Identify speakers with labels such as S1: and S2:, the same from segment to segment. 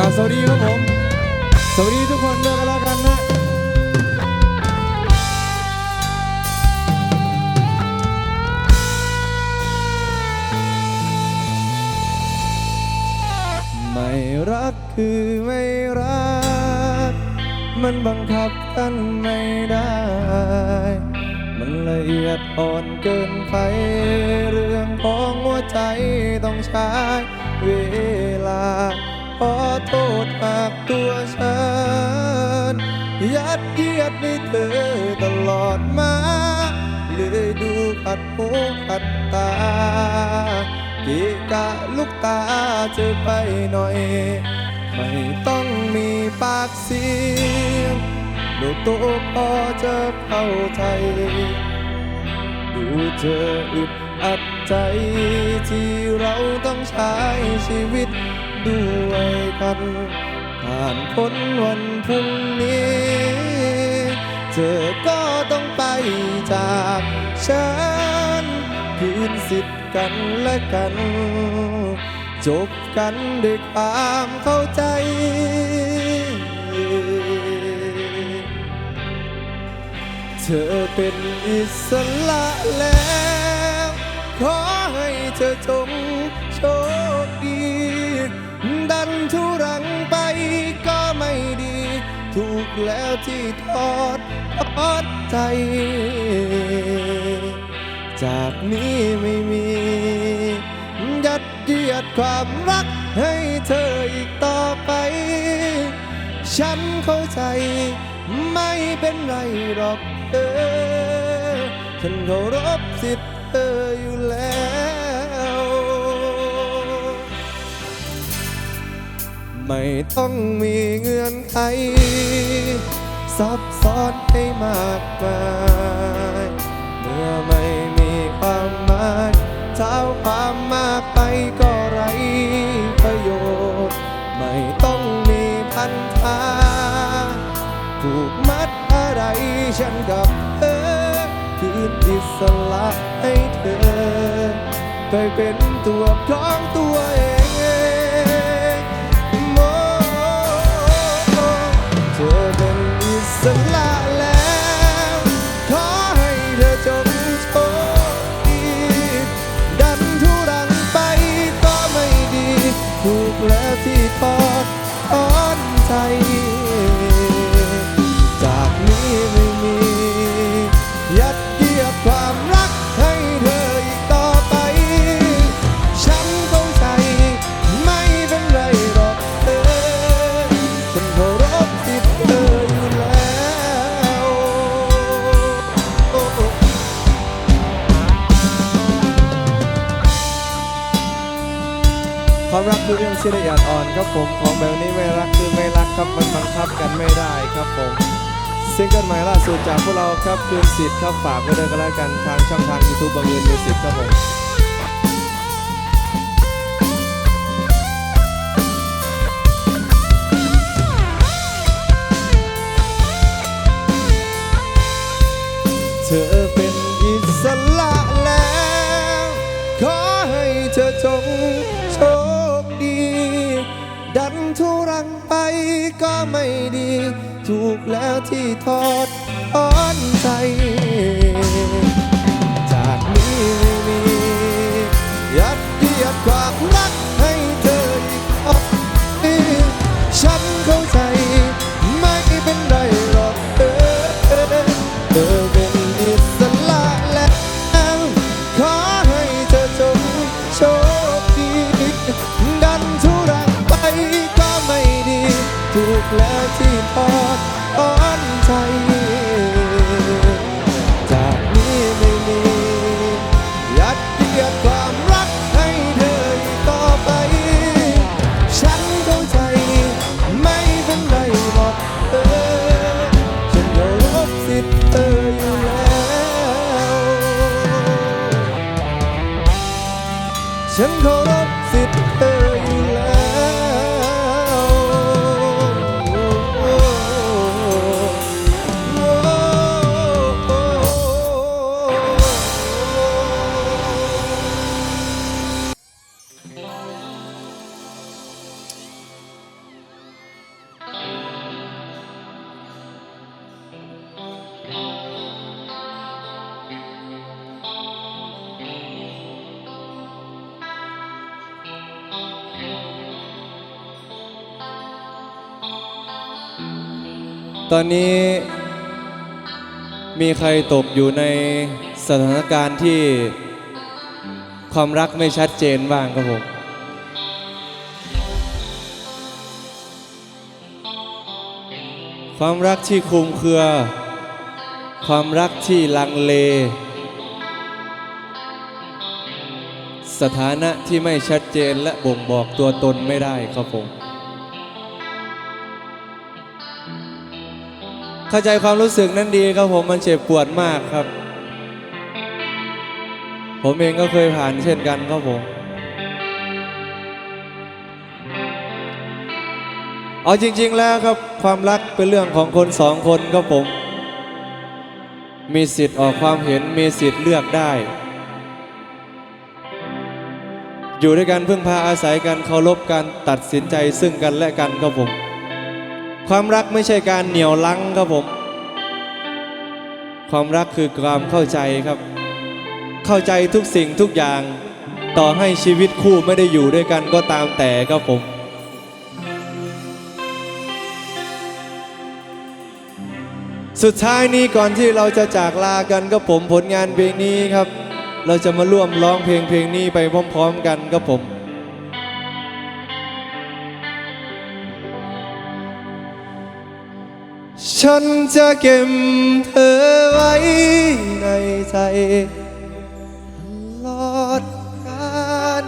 S1: กาสวัสดีครับผม สวัสดีทุกคนด้วยกันแล้วกันนะไม่รักคือไม่รัก มันบังคับกันไม่ได้ มันละเอียดอ่อนเกินไป เรื่องของหัวใจต้องใช้เวลา ขอโทษหากตัวฉัน ยัดเยียดในเธอตลอดมา เลยดูขัดหูขัดตากีกะลูกตาเจอไปหน่อย ไม่ต้องมีปากเสียงดูตัวพอจะเข้าใจ ดูเธออึดอัดใจที่เราต้องใช้ชีวิต ด้วยกันผ่านพ้นวันพรุ่งนี้ เธอก็ต้องไปจากฉันคืนสิทธิ์กันและกัน จบกันด้วยความเข้าใจเธอเป็นอิสระแล้ว ขอให้เธอจง ทุรังไปก็ไม่ดี ถูกแล้วที่ทอดทอดใจ จากนี้ไม่มี ยัดเยียดความรักให้เธออีกต่อไป ฉันเข้าใจไม่เป็นไรหรอกเออ ฉันเคารพสิทธิ์เธออยู่แล้ว ไม่ต้องมีเงื่อนไขซับซ้อนให้มากมายเมื่อไม่มีความหมายเท้าความมากไปก็ไรประโยชน์ ไม่ต้องมีพันธาผูกมัดอะไรฉันกับเธอคืนอิสระให้เธอไปเป็นตัวของตัวเอง ความรักคือเรื่องที่ละเอียดอ่อนครับผมของแบบนี้ไม่รักคือไม่รักครับมันบังคับกันไม่ได้ครับผมซิงเกิลใหม่ล่าสุดจากพวกเราครับคืนสิทธิ์ครับฝากไว้ด้วยกันแล้วกันทางช่องทาง YouTube บังเอิญมิวสิกครับผมเธอเป็นอิสระแล้ว ขอให้เธอจง ไปก็ไม่ดี ถูกแล้วที่ทอดอ้อนใจ จากนี้ไม่มียัดเยียดความรักให้เธออีกต่อฉันเข้าใจ อนนี้มีใครตกอยู่ในสถานการณ์ที่ความรักไม่ชัดเจนบ้างครับผมความรักที่คลุมเครือ ความรักที่ลังเล สถานะที่ไม่ชัดเจนและบ่งบอกตัวตนไม่ได้ครับผม เข้าใจความรู้สึกนั้นดีครับผมมันเจ็บปวดมากครับ ผมเองก็เคยผ่านเช่นกันครับผม เอาจริง ๆแล้วครับความรักเป็นเรื่องของคนสองคนครับผม มีสิทธิ์ออกความเห็นมีสิทธิ์เลือกได้ อยู่ด้วยกันพึ่งพาอาศัยกันเคารพกันตัดสินใจซึ่งกันและกันครับผม ความรักไม่ใช่การเหนี่ยวลังครับผม ความรักคือความเข้าใจครับ เข้าใจทุกสิ่งทุกอย่าง ต่อให้ชีวิตคู่ไม่ได้อยู่ด้วยกันก็ตามแต่ครับผม สุดท้ายนี้ก่อนที่เราจะจากลากันก็ผมผลงานเพลงนี้ครับ เราจะมาร่วมร้องเพลงเพลงนี้ไปพร้อม ๆ กันครับผม ฉันจะเก็บเธอไว้ในใจตลอดกาล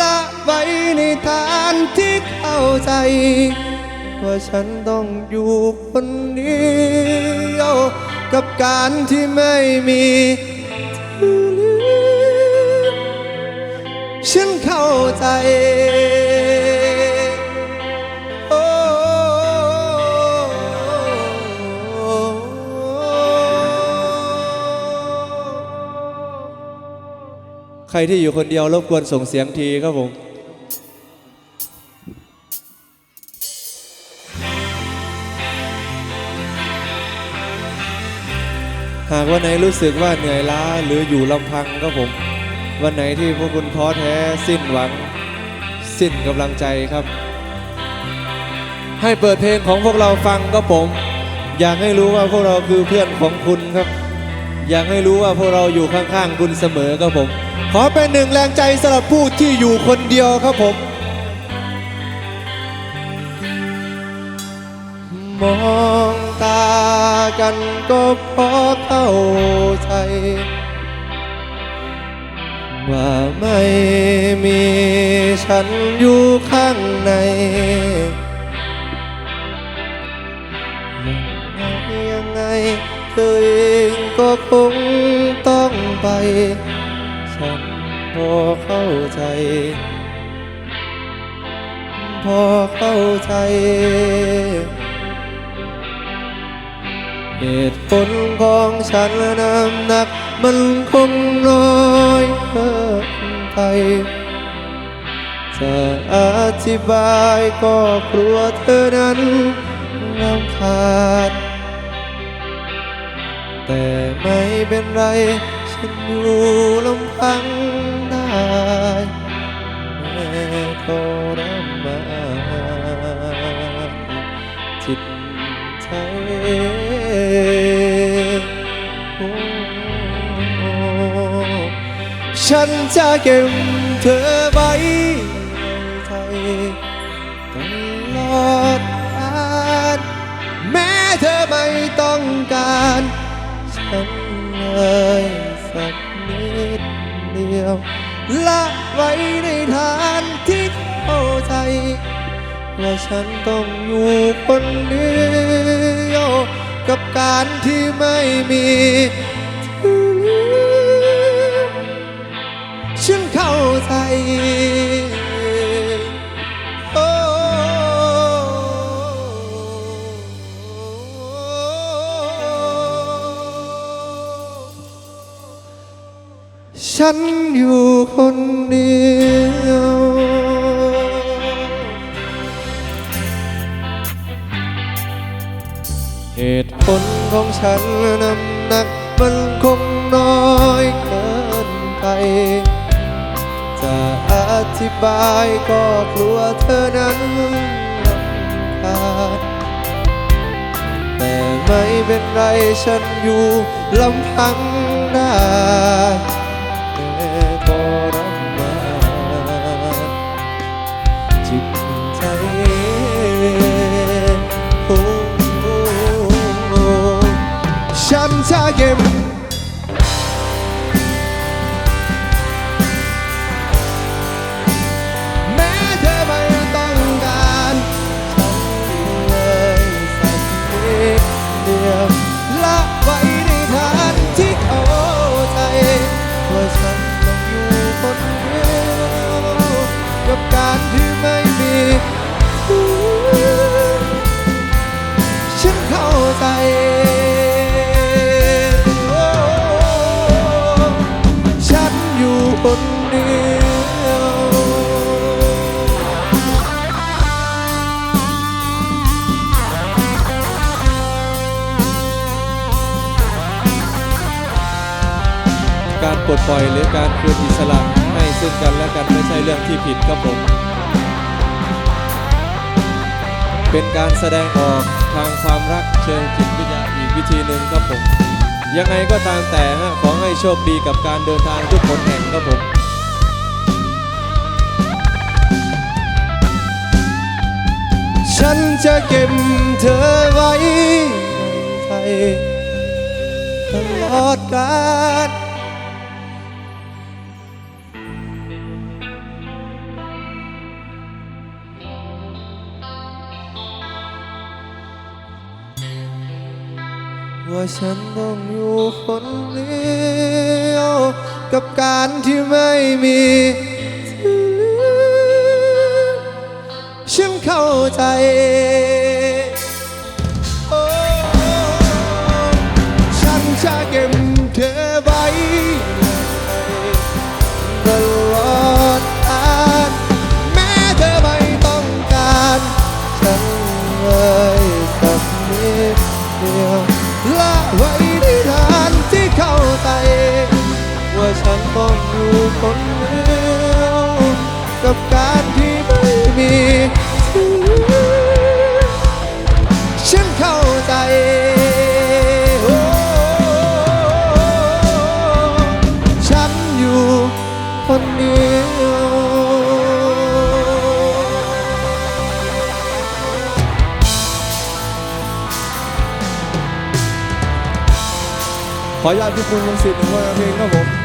S1: ละไว้ในทางที่เข้าใจ ว่าฉันต้องอยู่คนเดียว กับการที่ไม่มีเธอ ฉันเข้าใจโอ้ใครที่อยู่คนเดียวรบกวนส่งเสียงทีครับผมหากวันไหนรู้สึกว่าเหนื่อยล้าหรืออยู่ลำพังครับผม วันไหนที่พวกคุณท้อแท้สิ้นหวัง สิ้นกำลังใจครับ ให้เปิดเพลงของพวกเราฟังครับผม อยากให้รู้ว่าพวกเราคือเพื่อนของคุณครับ อยากให้รู้ว่าพวกเราอยู่ข้างๆคุณเสมอครับผม ขอเป็นหนึ่งแรงใจสำหรับผู้ที่อยู่คนเดียวครับผมมองตากันก็พอเข้าใจ ว่าไม่มีฉันอยู่ข้างในยังไงยังไงเธอเองก็คงต้องไป ฉันพอเข้าใจ พอเข้าใจ เหตุผลของฉันน้ำหนัก มันคงน้อยเกินไปจะอธิบายก็กลัวเธอนั้นรำคาญแต่ไม่เป็นไร ฉันอยู่ลำพังได้แม้ทรม ฉันจะเก็บเธอไว้ในใจตลอดกาลแม้เธอไม่ต้องการ ฉันเลยสักนิดเดียว ละไว้ในทางที่เข้าใจ ว่าฉันต้องอยู่คนเดียว กับการที่ไม่มี ใจโอ้ฉันอยู่คนเดียวเหตุผลของฉันน้ำหนักมันคงน้อยเกินไป ธิบายก็กลัวเธอนั้นรำคาญแต่ไม่เป็นไรฉันอยู่ลำพังได้แต่ก็รับมาจิตใจโอ้ฉันจะเก็บ ลดปล่อยหรือการคืนอิสระให้ซึ่งกันและกันไม่ใช่เรื่องที่ผิดครับผม เป็นการแสดงออกทางความรักเชิงจิตวิทยาอีกวิธีหนึ่งครับผม ยังไงก็ตามแต่ฮะขอให้โชคดีกับการเดินทางทุกคนแห่งครับผมฉันจะเก็บเธอไว้ในใจตลอดกาล ว่าฉันต้องอยู่คนเดียวกับการที่ไม่มีเธอฉันเข้าใจ ต้องอยู่คนเดียวกับการที่ไม่มีเธอฉันเข้าใจโอ้ฉันอยู่คนเดียวขออนุญาตพี่ปุณวงศิษย์หนึ่งวันเพลงครับผม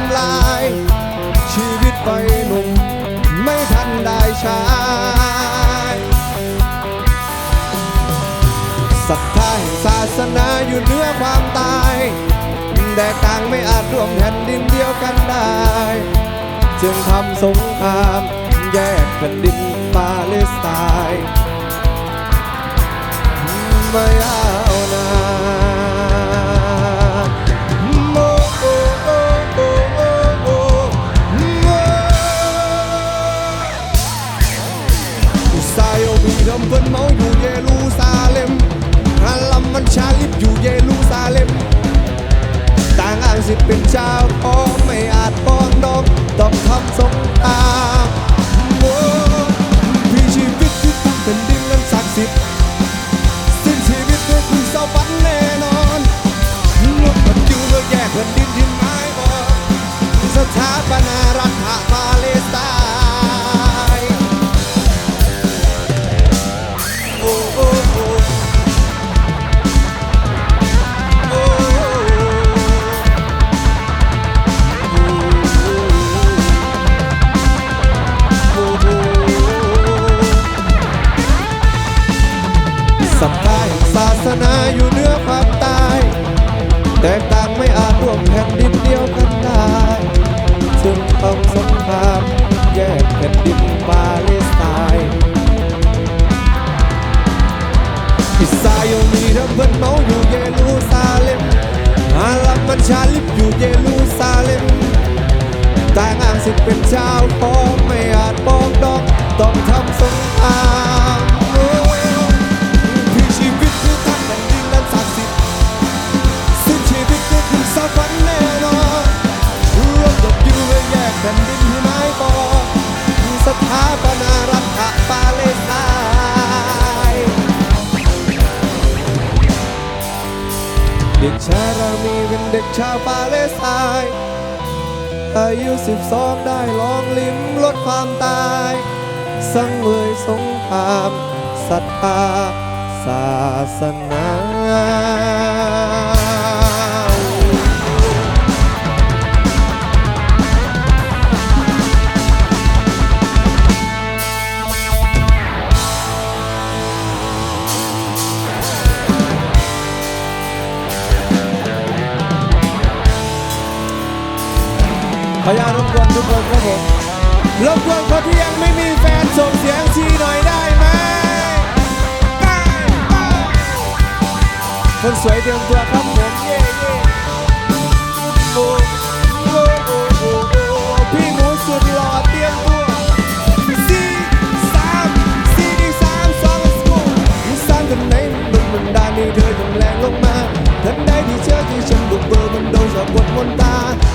S1: ำลาย ชีวิตไปหนุ่มไม่ทันได้ใช้ศรัทธาแห่งศาสนาอยู่เหนือความตายแต่ต่างไม่อาจร่วมแผ่นดินเดียวกันได้ จึงทำสงครามแยกแผ่นดินปาเลสไตน์ไม่เอา มันชาลิบอยู่เยรูซาเล็ม ต่างอ้างสิทธิ์เป็นเจ้าของไม่อาจป้องดองต้องทำสงคราม อิสราเอลมีทั้เพื่อนเมาอยู่เยรูซาเล็มอาลับมันชาลิบอยู่เยรูซาเล็มต่างานสิทธิ์เป็นชาวปองไม่อาจปองดองต้องทำสงครามพื่ชีวิตคือทางแผ่นดินนั้นศักดิ์สิทธิ์สิ้นชีวิตก็คือสวรรค์แน่นอนรวมหยดยู่ให้แยกแผ่นดินที่ไม้บอกสถาปนารัฐปาเลสไตน์ เด็กชารามีเป็นเด็กชาวปาเลสไตน์อายุสิบสองได้ลองลิ้มลดความตาย สังเวยสงครามศรัทธาศาสนา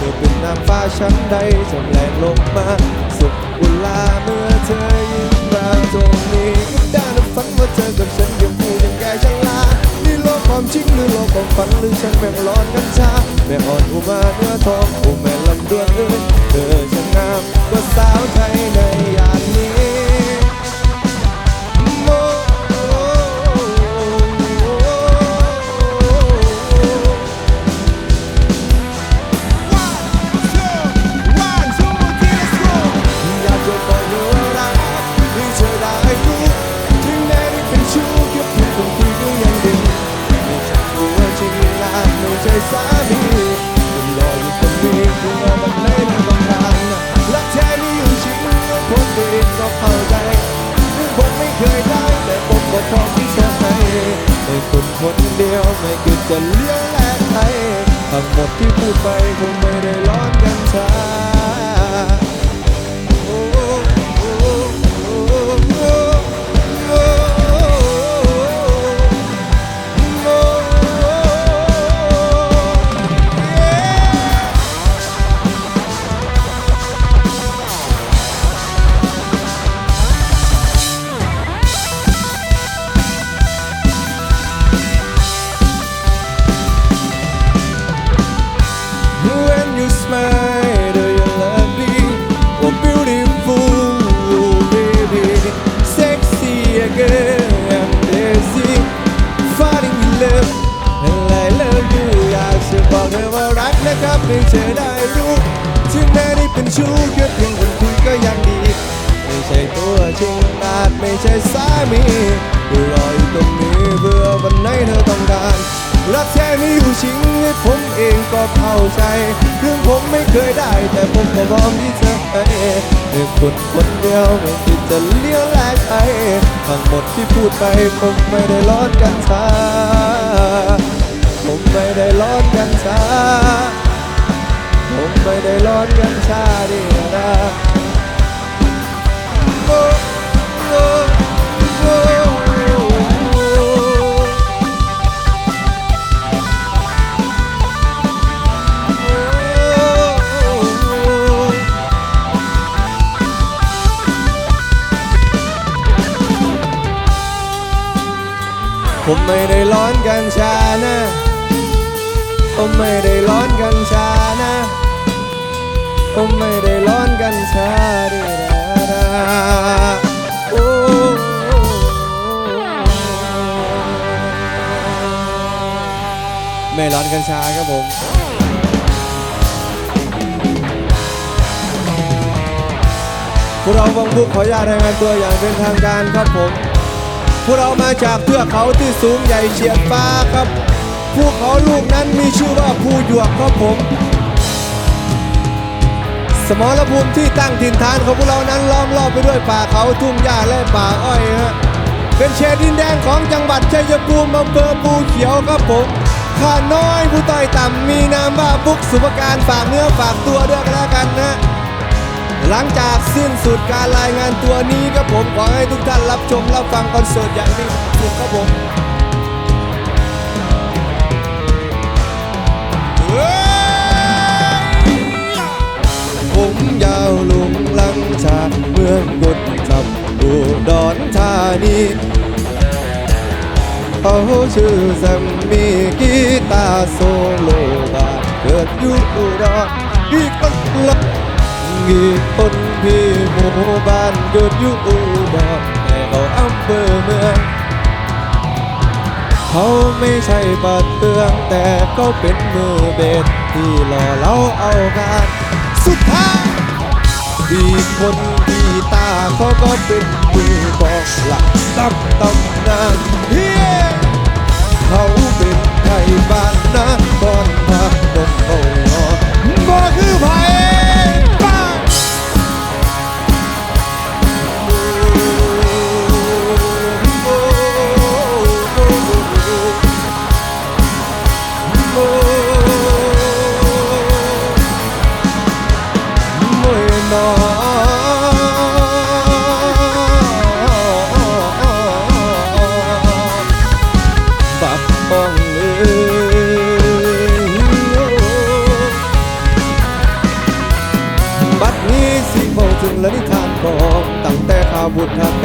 S1: ธอเป็นนางฟ้าชั้นใดจงแรงลงมา สุขอุลาเมื่อเธอยิ้มมาตรงนี้ได้นับฝันว่าเธอกับฉันยังพูดยังแก่ฉันลานี่โลกความจริงหรือโลกความฝันหรือฉันแม่งร้อนกันชาแม่อ่อนอุมาเนื้อทองอุแม่ลำดวนเอ้ยเธอช่างงามกว่าสาวไทยในยามนี้ ไม่คนคนเดียวไม่คิดจะเลี้ยวแลกใครทั้งหมดที่พูดไปคงไม่ได้ร้อนกันชา เป็นชู้แค่เพียงคนคุยก็ยังดี ไม่ใช่ตัวจริงอาจไม่ใช่สามีรออยู่ตรงนี้เพื่อวันไหนเธอต้องการ รักแท้มีอยู่จริงให้ผมเองก็เข้าใจถึงผมไม่เคยได้ แต่ผมก็พร้อมที่จะให้ให้คุณคนเดียวไม่คิดจะเลี้ยวแลกใครทั้งหมดที่พูดไปผมไม่ได้ร้อนกันชาผมไม่ได้ร้อนกันชา ผมไม่ได้ร้อนกันชาดีนะโอ้โอ้โอ้ผมไม่ได้ร้อนกัญชานะ ผมไม่ได้ร้อนกัญชา ผมไม่ได้ร้อนกัญชาดีนะโอ้ไม่ร้อนกัญชาครับผมพวกเราวงบุกขออนุญาตรายงานตัวอย่างเป็นทางการครับผมพวกเรามาจากเทือกเขาที่สูงใหญ่เฉียดฟ้าครับ ภูเขาลูกนั้นมีชื่อว่าภูหยวกครับผม สมรภูมิที่ตั้งถิ่นฐานของพวกเรานั้นล้อมรอบไปด้วยป่าเขาทุ่งหญ้าและป่าอ้อยฮะเป็นเขตดินแดนของจังหวัดชัยภูมิอำเภอภูเขียวครับผมข้าน้อยผู้ต้อยต่ำมีนามว่าบุกสุภการฝากเนื้อฝากตัวด้วยกันแล้วกันนะหลังจากสิ้นสุดการรายงานตัวนี้ครับผมขอให้ทุกท่านรับชมรับฟังคอนเสิร์ตอย่างมีความสุขครับผม ผมยาวลุงลังจากเมืองกุดจับอุดรธานีเขาชื่อแซมมี่กีตาโซโลบาเกิดอยู่อุดรอีกคนละอีกคนพี่หมู่บ้านเกิดอยู่อุดรแต่เขาอำเภอเมืองเขาไม่ใช่ปัดเตืองแต่เขาเป็นมือเบสที่หล่อเราเอาการ สุดท้ายอีกคนที่ตาเขาก็เป็นมือบอกหลักตับตำนานเฮียเขาเป็นใครบ้างนะ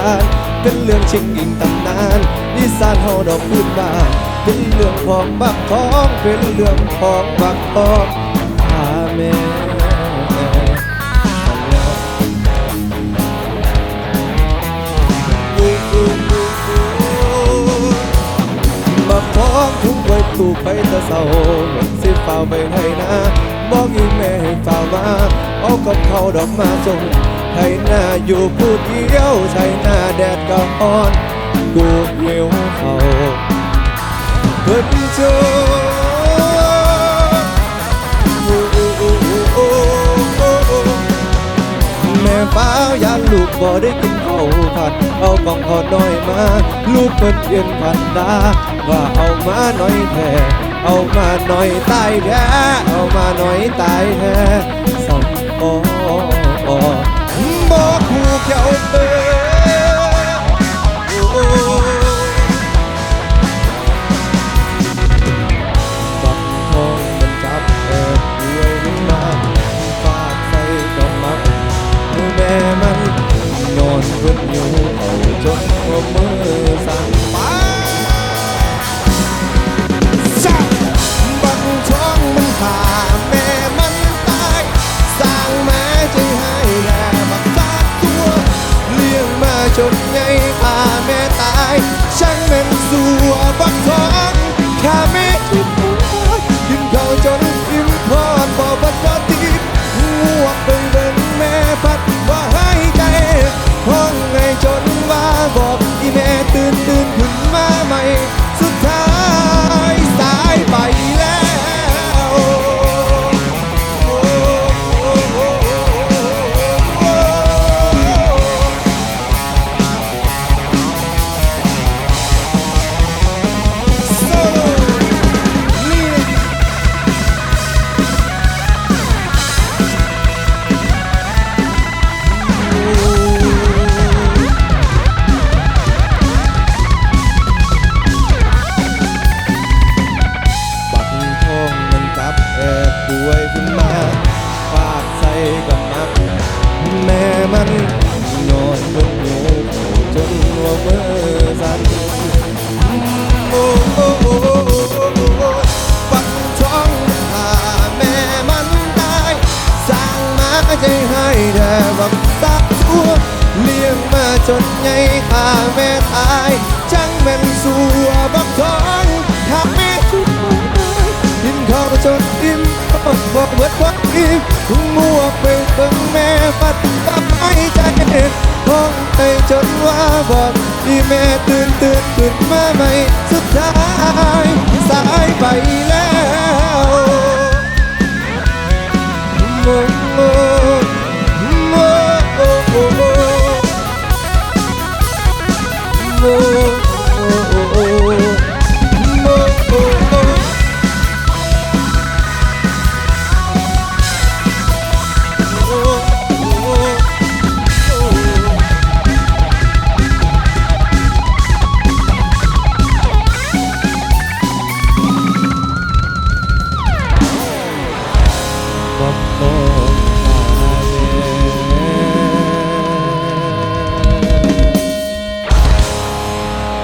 S1: างการเป็นเรื่องชิงอิงตำนานอีสานเฮาดอกพื้นบ้านเป็นเรื่องของบักทองเป็นเรื่องของบักทองอาเมนบักท้องทุกไว้ตูไปตะเศร้าเหมือนสิเฝ้าไปให้นาบอกอีแม่ให้เฝ้ามาเอากับเขาดอกมาส่ง ให้หน้าอยู่ผู้เดียวใช้หน้าแดดก็อ่อนกูเหี่ยวเขาเพิ่นเจอแม่ฟ้ายานลูกบ่ได้กินข้าวผัด เอากล่องขอดน้อยมา ลูกเปิดเย็นพันดา ว่าเอามาหน่อยแท้เอามาหน่อยตายแท้เอามาหน่อยตายแท้สัมปอ บ่คู่เขียวเอบักทองมันจับเอบด้วยนมาฟาดใส่กองมักแม่มันนอนเพิ่นอยู่เอาจนหัวมือสั่น จนไงพาแม่ตายฉัน ห้องไปจนว่าบอกที่แม่ตื่